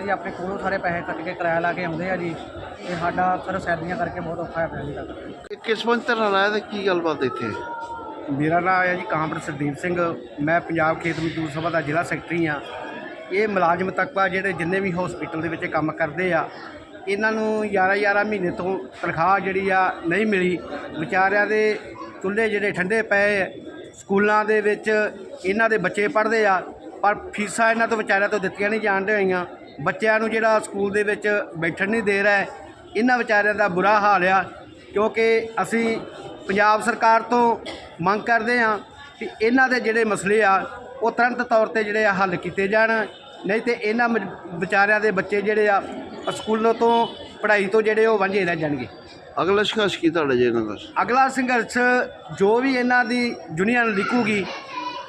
ਜੀ ਆਪਣੇ ਕੋਲੋਂ ਸਾਰੇ ਪੈਸੇ ਕੱਟ ਕੇ ਕਿਰਾਇਆ ਲਾ ਕੇ ਆਉਂਦੇ ਆ ਜੀ। ਤੇ ਸਾਡਾ ਸਰ ਸੈਲਰੀਆਂ ਕਰਕੇ ਬਹੁਤ ਔਖਾ ਜੀ ਤੱਕ ਇਹ ਕਿਸ ਬੰਦ ਧਰਨਾ ਲਾਇਆ ਤੇ ਕੀ ਗੱਲਬਾਤ ਇੱਥੇ? ਮੇਰਾ ਨਾਮ ਹੈ ਜੀ ਕਾਮਰ ਸਰਦੀਪ ਸਿੰਘ। ਮੈਂ ਪੰਜਾਬ ਖੇਤ ਮਜ਼ਦੂਰ ਸਭਾ ਦਾ ਜ਼ਿਲ੍ਹਾ ਸੈਕਟਰੀ ਆ ਇਹ ਮੁਲਾਜ਼ਮ ਤੱਕਵਾ ਜਿਹੜੇ ਜਿੰਨੇ ਵੀ ਹਸਪੀਟਲ ਦੇ ਵਿੱਚ ਕੰਮ ਕਰਦੇ ਆ ਇਹਨਾਂ ਨੂੰ 11 11 ਮਹੀਨੇ ਤੋਂ ਤਨਖਾਹ ਜਿਹੜੀ ਆ ਨਹੀਂ ਮਿਲੀ। ਵਿਚਾਰਿਆਂ ਦੇ ਚੁੱਲ੍ਹੇ ਜਿਹੜੇ ਠੰਡੇ ਪਏ ਆ। ਸਕੂਲਾਂ ਦੇ ਵਿੱਚ ਇਹਨਾਂ ਦੇ ਬੱਚੇ ਪੜ੍ਹਦੇ ਆ। ਪਰ ਫੀਸਾਂ ਇਹਨਾਂ ਤੋਂ ਵਿਚਾਰਿਆਂ ਤੋਂ ਦਿੱਤੀਆਂ ਨਹੀਂ ਜਾਣ ਰਹੀਆਂ ਬੱਚਿਆਂ ਨੂੰ ਜਿਹੜਾ ਸਕੂਲ ਦੇ ਵਿੱਚ ਬੈਠਣ ਨਹੀਂ ਦੇ ਰਿਹਾ। ਇਹਨਾਂ ਵਿਚਾਰਿਆਂ ਦਾ ਬੁਰਾ ਹਾਲ ਆ ਕਿਉਂਕਿ ਅਸੀਂ ਪੰਜਾਬ ਸਰਕਾਰ ਤੋਂ ਮੰਗ ਕਰਦੇ ਹਾਂ ਕਿ ਇਹਨਾਂ ਦੇ ਜਿਹੜੇ ਮਸਲੇ ਆ ਉਹ ਤੁਰੰਤ ਤੌਰ ਤੇ ਜਿਹੜੇ ਆ ਹੱਲ ਕੀਤੇ ਜਾਣ। ਨਹੀਂ ਤੇ ਇਹਨਾਂ ਵਿਚਾਰਿਆਂ ਦੇ ਬੱਚੇ ਜਿਹੜੇ ਆ ਸਕੂਲੋਂ ਤੋਂ ਪੜ੍ਹਾਈ ਤੋਂ ਜਿਹੜੇ ਉਹ ਵਾਂਝੇ ਰਹਿ ਜਾਣਗੇ। ਅਗਲਾ ਸੰਘਰਸ਼ ਕੀ ਤੁਹਾਡਾ ਜੇ ਇਹਨਾਂ ਦਾ? ਅਗਲਾ ਸੰਘਰਸ਼ ਜੋ ਵੀ ਇਹਨਾਂ ਦੀ ਯੂਨੀਅਨ ਲਿਖੂਗੀ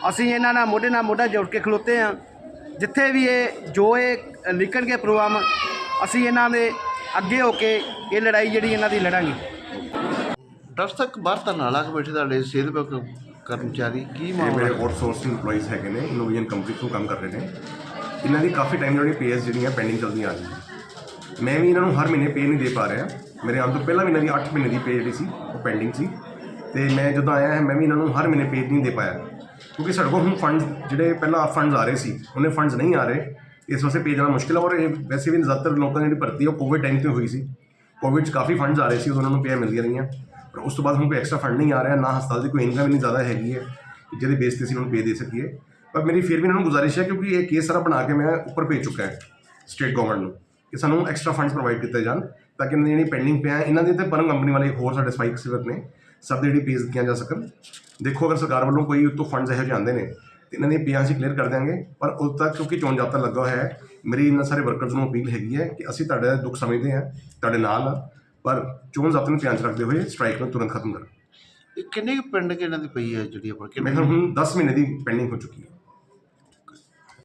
ਅਸੀਂ ਇਹਨਾਂ ਨਾਲ ਮੋਢੇ ਨਾਲ ਮੋਢਾ ਜੋੜ ਕੇ ਖਲੋਤੇ ਹਾਂ। ਜਿੱਥੇ ਵੀ ਇਹ ਜੋ ਇਹ ਲਿਖਣਗੇ ਪ੍ਰੋਗਰਾਮ ਅਸੀਂ ਇਹਨਾਂ ਦੇ ਅੱਗੇ ਹੋ ਕੇ ਇਹ ਲੜਾਈ ਜਿਹੜੀ ਇਹਨਾਂ ਦੀ ਲੜਾਂਗੇ। ਡਾਕਟਰ ਤੱਕ ਬਾਹਰ ਧਰਨਾ ਲਾ ਕੇ ਬੈਠੇ ਤੁਹਾਡੇ ਸਿਹਤ ਵਿਭਾਗ ਕਰਮਚਾਰੀ ਕੀ ਮਾਮਲਾ? ਮੇਰੇ ਆਊਟਸੋਰਸ ਇੰਪਲੋਈਜ਼ ਹੈਗੇ ਨੇ ਇਨੋਵੇਸ਼ਨ ਕੰਪਨੀ ਤੋਂ ਕੰਮ ਕਰ ਰਹੇ ਨੇ। ਇਹਨਾਂ ਦੀ ਕਾਫੀ ਟਾਈਮ ਜਿਹੜੀ ਪੇਸ ਜਿਹੜੀਆਂ ਪੈਂਡਿੰਗ ਚੱਲਦੀਆਂ ਆ ਰਹੀਆਂ ਮੈਂ ਵੀ ਇਹਨਾਂ ਨੂੰ ਹਰ ਮਹੀਨੇ ਪੇ ਨਹੀਂ ਦੇ ਪਾ ਰਿਹਾ। ਮੇਰੇ ਆਉਣ ਤੋਂ ਪਹਿਲਾਂ ਵੀ ਇਹਨਾਂ ਦੀ 8 ਮਹੀਨੇ ਦੀ ਪੇ ਜਿਹੜੀ ਸੀ ਉਹ ਪੈਂਡਿੰਗ ਸੀ। ਤੇ ਮੈਂ ਜਦੋਂ ਆਇਆ ਹਾਂ, ਮੈਂ ਵੀ ਇਹਨਾਂ ਨੂੰ ਹਰ ਮਹੀਨੇ ਪੇ ਨਹੀਂ ਦੇ ਪਾਇਆ। ਕਿਉਂਕਿ ਸਾਡੇ ਕੋਲ ਹੁਣ ਫੰਡ ਜਿਹੜੇ ਪਹਿਲਾਂ ਫੰਡਸ ਆ ਰਹੇ ਸੀ, ਉਹਨੇ ਫੰਡਸ ਨਹੀਂ ਆ ਰਹੇ। ਇਸ ਵਾਸਤੇ ਪੇ ਜਾਣਾ ਮੁਸ਼ਕਿਲ ਹੈ ਔਰ ਇਹ ਵੈਸੇ ਵੀ ਜ਼ਿਆਦਾਤਰ ਲੋਕਾਂ ਦੀ ਜਿਹੜੀ ਭਰਤੀ ਹੈ ਉਹ ਕੋਵਿਡ ਟਾਈਮ ਤੇ ਹੋਈ ਸੀ। ਕੋਵਿਡ 'ਚ ਕਾਫੀ ਫੰਡਸ ਆ ਰਹੇ ਸੀ ਉਹਨਾਂ ਨੂੰ ਪੇ ਮਿਲਦੀਆਂ ਰਹੀਆਂ। ਪਰ ਉਸ ਤੋਂ ਬਾਅਦ ਹੁਣ ਕੋਈ ਐਕਸਟਰਾ ਫੰਡ ਨਹੀਂ ਆ ਰਿਹਾ, ਨਾ ਹਸਪਤਾਲ ਦੀ ਕੋਈ ਇਨਕਮ ਇੰਨੀ ਜ਼ਿਆਦਾ ਹੈਗੀ ਹੈ ਜਿਹਦੇ ਬੇਸ ਤੇ ਅਸੀਂ ਉਹਨਾਂ ਨੂੰ ਪੇ ਦੇ ਸਕੀਏ। ਪਰ ਮੇਰੀ ਫਿਰ ਵੀ ਇਹਨਾਂ ਨੂੰ ਗੁਜ਼ਾਰਿਸ਼ ਹੈ, ਕਿਉਂਕਿ ਇਹ ਕੇਸ ਸਾਰਾ ਬਣਾ ਕੇ ਮੈਂ ਉੱਪਰ ਭੇਜ ਚੁੱਕਾ ਹੈ ਸਟੇਟ ਗਵਰਨਮੈਂਟ ਨੂੰ, ਕਿ ਸਾਨੂੰ ਐਕਸਟਰਾ ਫੰਡਸ ਪ੍ਰੋਵਾਈਡ ਕੀਤੇ ਜਾਣ, ਤਾਂ ਕਿ ਇਹਨਾਂ ਦੀ ਜਿਹੜੀ ਪੈਂਡਿੰਗ ਪਿਆ ਇਹਨਾਂ ਦੇ ਤੇ ਪਰਮ ਕੰਪਨੀ ਵਾਲੇ ਹੋਰ ਸਾਡੇ ਸਪਾਈਕ ਸਿਵਕ ਨੇ ਸਭ ਦੀ ਜਿਹੜੀ ਪੇਸ ਦਿੱਤੀਆਂ ਜਾ ਸਕਣ। ਦੇਖੋ ਅਗਰ ਸਰਕਾਰ ਵੱਲੋਂ ਕੋਈ ਉਤੋਂ ਫੰਡਸ ਇਹੋ ਜਿਹੇ ਆਉਂਦੇ ਨੇ ਤੇ ਇਹਨਾਂ ਦੀਆਂ ਪੇਆਂ ਅਸੀਂ ਕਲੀਅਰ ਕਰ ਦਿਆਂਗੇ। ਪਰ ਉਦੋਂ ਤੱਕ ਕਿਉਂਕਿ ਚੋਣ ਜਾਬਤਾ ਲੱਗਾ ਹੋਇਆ ਹੈ ਮੇਰੀ ਇਹਨਾਂ ਸਾਰੇ ਵਰਕਰਸ ਨੂੰ ਅਪੀਲ ਹੈਗੀ ਹੈ ਕਿ ਅਸੀਂ ਤੁਹਾਡਾ ਦੁੱਖ ਸਮਝਦੇ ਹਾਂ ਤੁਹਾਡੇ ਨਾਲ ਆ। ਪਰ ਚੋਣ ਜਾਬਤੇ ਨੂੰ ਧਿਆਨ 'ਚ ਰੱਖਦੇ ਹੋਏ ਸਟ੍ਰਾਈਕ ਨੂੰ ਤੁਰੰਤ ਖਤਮ ਕਰੋ। ਇਹ ਕਿੰਨੇ ਕੁ ਪਿੰਡ ਕਿ ਇਹਨਾਂ ਦੀ ਪਈ ਹੈ ਜਿਹੜੀ ਆਪਾਂ ਮੈਂ ਹੁਣ 10 ਮਹੀਨੇ ਦੀ ਪੈਂਡਿੰਗ ਹੋ ਚੁੱਕੀ ਹੈ।